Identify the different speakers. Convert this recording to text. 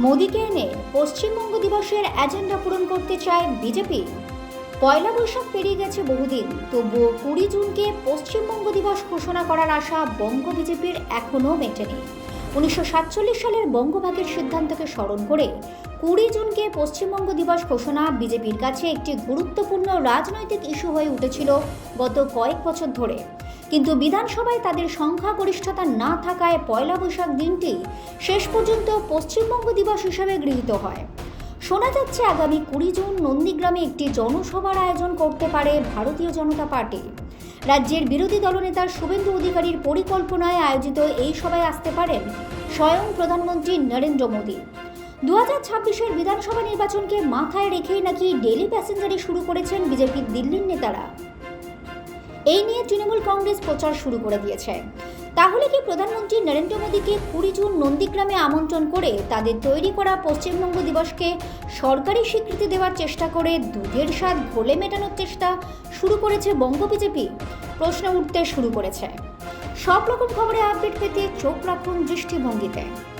Speaker 1: মোদীকে এনে পশ্চিমবঙ্গ দিবসের এজেন্ডা পূরণ করতে চায় বিজেপি। পয়লা বৈশাখ পেরিয়ে গেছে বহুদিন, তবুও কুড়ি জুনকে পশ্চিমবঙ্গ দিবস ঘোষণা করার আশা বঙ্গ বিজেপির এখনও মেটেনি। উনিশশো সাতচল্লিশ সালের বঙ্গভাগের সিদ্ধান্তকে স্মরণ করে কুড়ি জুনকে পশ্চিমবঙ্গ দিবস ঘোষণা বিজেপির কাছে একটি গুরুত্বপূর্ণ রাজনৈতিক ইস্যু হয়ে উঠেছিল গত কয়েক বছর ধরে। কিন্তু বিধানসভায় তাদের সংখ্যাগরিষ্ঠতা না থাকায় পয়লা বৈশাখ দিনটি শেষ পর্যন্ত পশ্চিমবঙ্গ দিবস হিসাবে গৃহীত হয়। শোনা যাচ্ছে আগামী কুড়ি জুন নন্দীগ্রামে একটি জনসভার আয়োজন করতে পারে ভারতীয় জনতা পার্টি। রাজ্যের বিরোধী দলনেতা শুভেন্দু অধিকারীর পরিকল্পনায় আয়োজিত এই সভায় আসতে পারেন স্বয়ং প্রধানমন্ত্রী নরেন্দ্র মোদী। দু হাজার ছাব্বিশের বিধানসভা নির্বাচনকে মাথায় রেখেই নাকি ডেলি প্যাসেঞ্জারে শুরু করেছেন বিজেপির দিল্লির নেতারা। এই নিয়ে তৃণমূল কংগ্রেস প্রচার শুরু করে দিয়েছে। তাহলে কি প্রধানমন্ত্রী নরেন্দ্র মোদীকে কুড়ি জুন নন্দীগ্রামে আমন্ত্রণ করে তাদের তৈরি করা পশ্চিমবঙ্গ দিবসকে সরকারি স্বীকৃতি দেওয়ার চেষ্টা করে দুধের স্বাদ ঘোলে মেটানোর চেষ্টা শুরু করেছে বঙ্গ বিজেপি? প্রশ্ন উঠতে শুরু করেছে। সব রকম খবরে আপডেট পেতে চোখ রাখুন দৃষ্টিভঙ্গিতে।